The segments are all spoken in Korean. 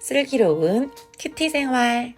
슬기로운 큐티 생활.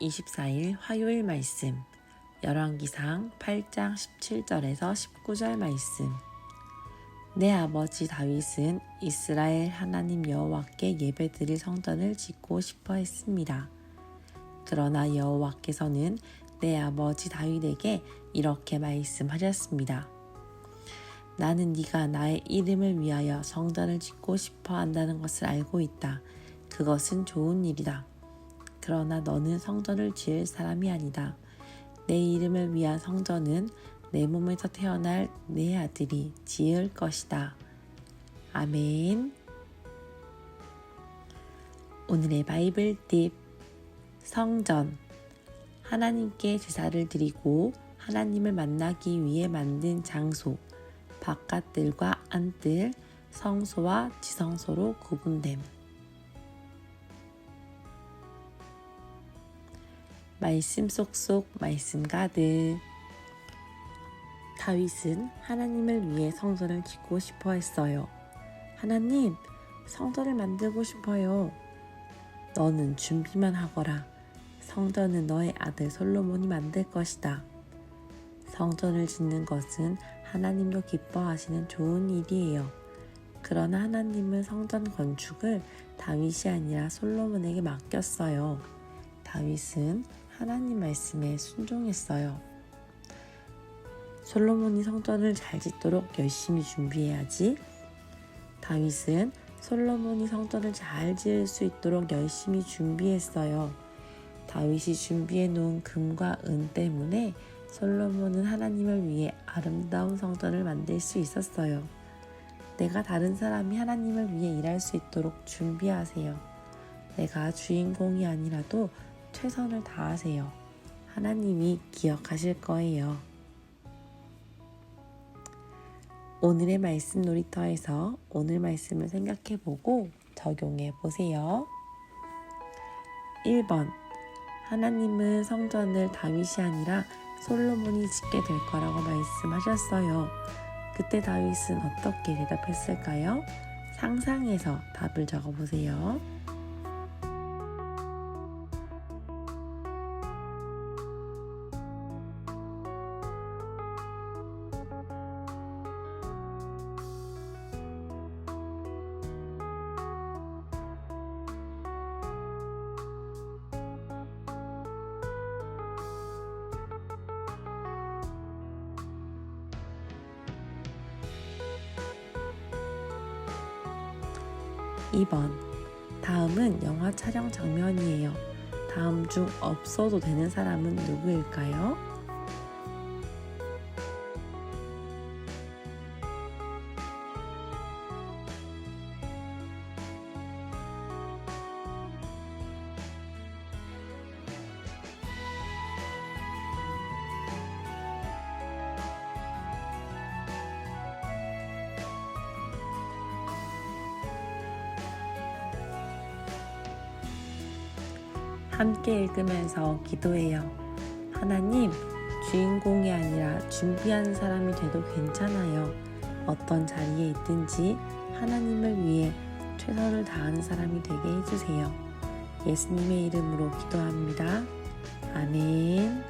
24일 화요일 말씀. 열왕기상 8장 17절에서 19절 말씀. 내 아버지 다윗은 이스라엘 하나님 여호와께 예배드릴 성전을 짓고 싶어 했습니다. 그러나 여호와께서는 내 아버지 다윗에게 이렇게 말씀하셨습니다. 나는 네가 나의 이름을 위하여 성전을 짓고 싶어 한다는 것을 알고 있다. 그것은 좋은 일이다. 그러나 너는 성전을 지을 사람이 아니다. 내 이름을 위한 성전은 내 몸에서 태어날 내 아들이 지을 것이다. 아멘. 오늘의 바이블 팁. 성전. 하나님께 제사를 드리고 하나님을 만나기 위해 만든 장소. 바깥들과 안뜰, 성소와 지성소로 구분됨. 말씀 쏙쏙 말씀 가득. 다윗은 하나님을 위해 성전을 짓고 싶어 했어요. 하나님, 성전을 만들고 싶어요. 너는 준비만 하거라. 성전은 너의 아들 솔로몬이 만들 것이다. 성전을 짓는 것은 하나님도 기뻐하시는 좋은 일이에요. 그러나 하나님은 성전 건축을 다윗이 아니라 솔로몬에게 맡겼어요. 다윗은 하나님 말씀에 순종했어요. 솔로몬이 성전을 잘 짓도록 열심히 준비해야지. 다윗은 솔로몬이 성전을 잘 지을 수 있도록 열심히 준비했어요. 다윗이 준비해 놓은 금과 은 때문에 솔로몬은 하나님을 위해 아름다운 성전을 만들 수 있었어요. 내가 다른 사람이 하나님을 위해 일할 수 있도록 준비하세요. 내가 주인공이 아니라도 최선을 다하세요. 하나님이 기억하실 거예요. 오늘의 말씀 놀이터에서 오늘 말씀을 생각해 보고 적용해 보세요. 1번. 하나님은 성전을 다윗이 아니라 솔로몬이 짓게 될 거라고 말씀하셨어요. 그때 다윗은 어떻게 대답했을까요? 상상해서 답을 적어 보세요. 2번. 다음은 영화 촬영 장면이에요. 다음 중 없어도 되는 사람은 누구일까요? 함께 읽으면서 기도해요. 하나님, 주인공이 아니라 준비한 사람이 돼도 괜찮아요. 어떤 자리에 있든지 하나님을 위해 최선을 다하는 사람이 되게 해주세요. 예수님의 이름으로 기도합니다. 아멘.